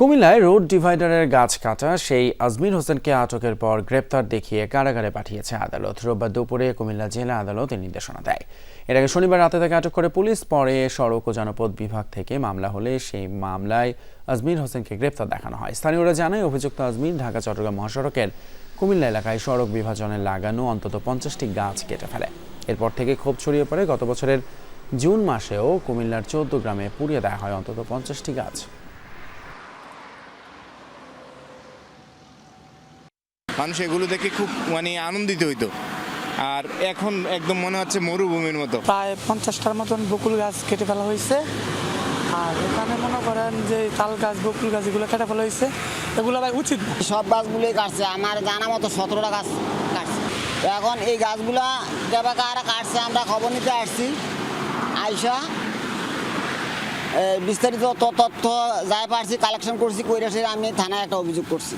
কুমিল্লায় রোড ডিভাইডারের গাছ কাটা, সেই আজমির হোসেনকে আটকের পর গ্রেপ্তার দেখিয়ে কারাগারে পাঠিয়েছে আদালত। রোববার দুপুরে কুমিল্লা জেলা আদালত এই নির্দেশনা দেয়। এর আগে শনিবার রাতে তাকে আটক করে পুলিশ, পরে সড়ক ও জনপদ বিভাগ থেকে মামলা হলে সেই মামলায় আজমির হোসেনকে গ্রেপ্তার দেখানো হয়। স্থানীয়রা জানায়, অভিযুক্ত আজমির ঢাকা, চট্টগ্রাম মহাসড়কের কুমিল্লা এলাকায় সড়ক বিভাজনে লাগানো অন্তত পঞ্চাশটি গাছ কেটে ফেলে। এরপর থেকে ক্ষোভ ছড়িয়ে পড়ে। গত বছরের জুন মাসেও কুমিল্লার চৌদ্দ গ্রামে পুড়িয়ে দেওয়া হয় অন্তত পঞ্চাশটি গাছ। মানুষ এগুলো দেখে খুব মানে আনন্দিত হইতো। আর এখন একদম মনে হচ্ছে মরুভূমির মতো। প্রায় পঞ্চাশটার মতন বকুল গাছ কেটে ফেলা হয়েছে। আর এখানে মনে করেন যে তাল গাছ বকুল গাছ এগুলো কেটে ফেলা হয়েছে। এগুলো ভাই উচিত সব গাছগুলোই কাটছে আমার জানা মতো সতেরোটা গাছ কাটছে। তো এখন এই গাছগুলা কেবা কারা কাটছে আমরা খবর নিতে আসছি। আইসা বিস্তারিত তথ্য যাই পারছি কালেকশন করছি কইরা সে আমি থানায় একটা অভিযোগ করছি।